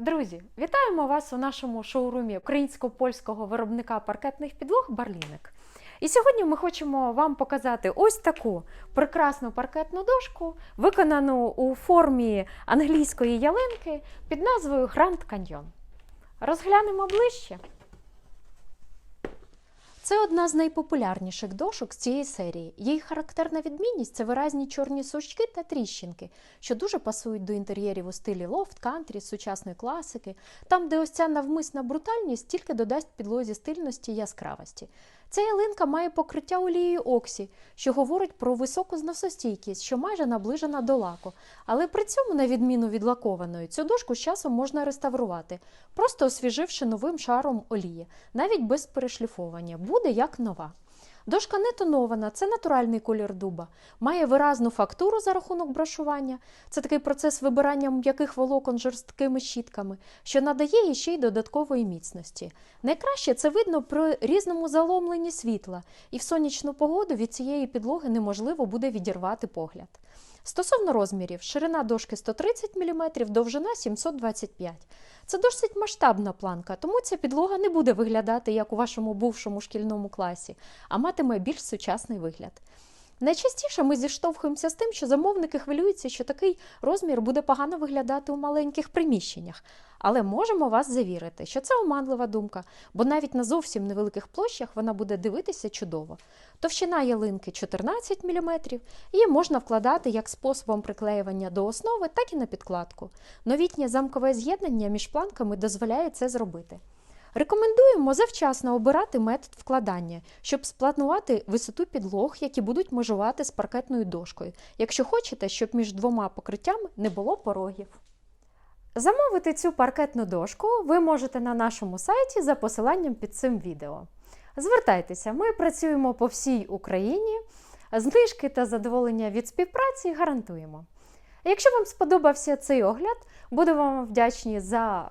Друзі, вітаємо вас у нашому шоурумі українсько-польського виробника паркетних підлог Барліник. І сьогодні ми хочемо вам показати ось таку прекрасну паркетну дошку, виконану у формі англійської ялинки під назвою Гранд Каньйон. Розглянемо ближче. Це одна з найпопулярніших дошок з цієї серії. Її характерна відмінність це виразні чорні сучки та тріщинки, що дуже пасують до інтер'єрів у стилі лофт, кантрі, сучасної класики, там, де ось ця навмисна брутальність тільки додасть підлозі стильності і яскравості. Ця ялинка має покриття олією оксі, що говорить про високу зносостійкість, що майже наближена до лаку. Але при цьому, на відміну від лакованої, цю дошку з часом можна реставрувати, просто освіживши новим шаром олії, навіть без перешліфовування, буде як нова. Дошка не тонована, це натуральний колір дуба, має виразну фактуру за рахунок брашування. Це такий процес вибирання м'яких волокон жорсткими щітками, що надає їй ще й додаткової міцності. Найкраще це видно при різному заломленні світла, і в сонячну погоду від цієї підлоги неможливо буде відірвати погляд. Стосовно розмірів, ширина дошки 130 мм, довжина 725 Це досить масштабна планка, тому ця підлога не буде виглядати як у вашому бувшому шкільному класі, а матиме більш сучасний вигляд. Найчастіше ми зіштовхуємося з тим, що замовники хвилюються, що такий розмір буде погано виглядати у маленьких приміщеннях. Але можемо вас завірити, що це оманлива думка, бо навіть на зовсім невеликих площах вона буде дивитися чудово. Товщина ялинки 14 мм, її можна вкладати як способом приклеювання до основи, так і на підкладку. Новітнє замкове з'єднання між планками дозволяє це зробити. Рекомендуємо завчасно обирати метод вкладання, щоб спланувати висоту підлог, які будуть межувати з паркетною дошкою, якщо хочете, щоб між двома покриттями не було порогів. Замовити цю паркетну дошку ви можете на нашому сайті за посиланням під цим відео. Звертайтеся, ми працюємо по всій Україні. Знижки та задоволення від співпраці гарантуємо. Якщо вам сподобався цей огляд, будемо вам вдячні за